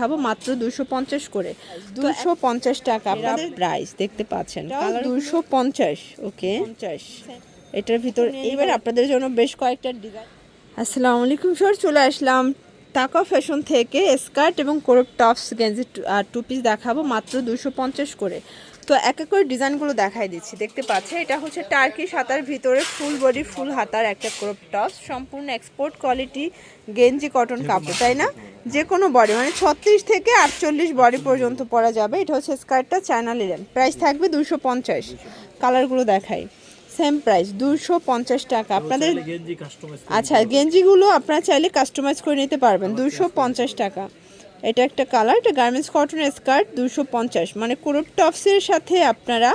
দেখাবো মাত্র দুশো পঞ্চাশ করে। দুশো পঞ্চাশ টাকা আপনাদের প্রাইস দেখতে পাচ্ছেন। দুশো পঞ্চাশ ওকে? পঞ্চাশ। এটার ভিতর এইবার আপনাদের জন্য বেশ কয়েকটা ডিজাইন আসসালামু আলাইকুম স্যার চলে আসলাম টাকা ফ্যাশন থেকে স্কার্ট এবং কোরপ টপস গেঞ্জি টু- পিস দেখাবো মাত্র দুশো পঞ্চাশ করে। তো এক এক করে ডিজাইনগুলো দেখাই দিচ্ছি। দেখতে পাচ্ছে এটা হচ্ছে টার্কি হাতার ভিতরে ফুল বডি ফুল হাতার একটা ক্রপ টপস সম্পূর্ণ এক্সপোর্ট কোয়ালিটি গেঞ্জি কটন কাপড় তাই না? যে কোনো বডি মানে ছত্রিশ থেকে আটচল্লিশ বডি পর্যন্ত পরা যাবে। এটা হচ্ছে স্কার্টটা চায়না লিলেন প্রাইস থাকবে দুশো পঞ্চাশ। কালারগুলো দেখাই। সেম প্রাইস দুশো পঞ্চাশ টাকা। আপনাদের আচ্ছা গেঞ্জিগুলো আপনারা চাইলে কাস্টমাইজ করে নিতে পারবেন দুশো পঞ্চাশ টাকা। এটা একটা কালার এটা গার্মেন্টস কটনের স্কার্ট দুশো পঞ্চাশ। মানে ক্রপ টপসের সাথে আপনারা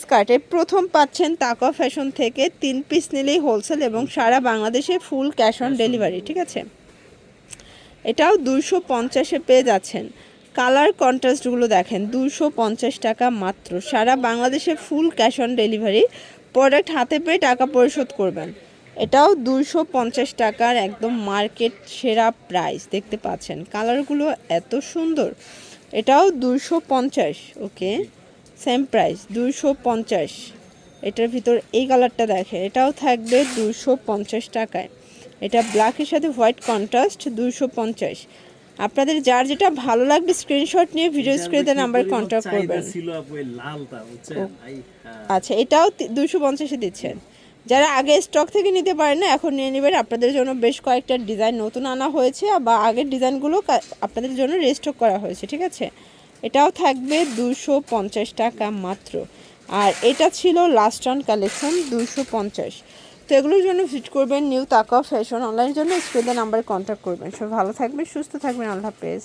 স্কার্টে। প্রথম পাচ্ছেন তাকা ফ্যাশন থেকে তিন পিস নিলেই হোলসেল এবং সারা বাংলাদেশে ফুল ক্যাশ অন ডেলিভারি ঠিক আছে? এটাও দুশো পঞ্চাশে পেয়ে যাচ্ছেন। কালার কন্ট্রাস্টগুলো দেখেন দুশো পঞ্চাশ টাকা মাত্র। সারা বাংলাদেশে full cash on delivery product হাতে পেয়ে টাকা পরিশোধ করবেন। এটাও দুশো পঞ্চাশ টাকার একদম মার্কেট সেরা প্রাইস দেখতে পাচ্ছেন। কালারগুলো এত সুন্দর। এটাও দুশো পঞ্চাশ ওকে? সেম প্রাইস দুশো পঞ্চাশ। এটার ভিতর এই কালারটা দেখেন এটাও থাকবে দুশো পঞ্চাশ টাকায়। এটা ব্ল্যাকের সাথে হোয়াইট কন্ট্রাস্ট দুশো পঞ্চাশ। আপনাদের যার যেটা ভালো লাগবে স্ক্রিনশট নিয়ে ভিডিও স্ক্রিনে নাম্বার কন্ট্যাক্ট করবেন। হ্যাঁ। আচ্ছা এটাও দুশো পঞ্চাশে দিচ্ছেন। যারা আগে স্টক থেকে নিতে পারেন না, এখন নিয়ে নেবেন। আপনাদের জন্য বেশ কয়েকটা ডিজাইন নতুন আনা হয়েছে, বা আগের ডিজাইনগুলো আপনাদের জন্য রেস্টক করা হয়েছে, ঠিক আছে? এটাও থাকবে দুশো পঞ্চাশ টাকা মাত্র। আর এটা ছিল লাস্ট অন কালেকশন দুশো পঞ্চাশ। তো এগুলোর জন্য ভিজিট করবেন নিউ তাকা ফ্যাশন অনলাইনের জন্য। স্ক্রিনে নাম্বারে কন্ট্যাক্ট করবেন। সব ভালো থাকবেন, সুস্থ থাকবেন। আল্লাহ হাফেজ।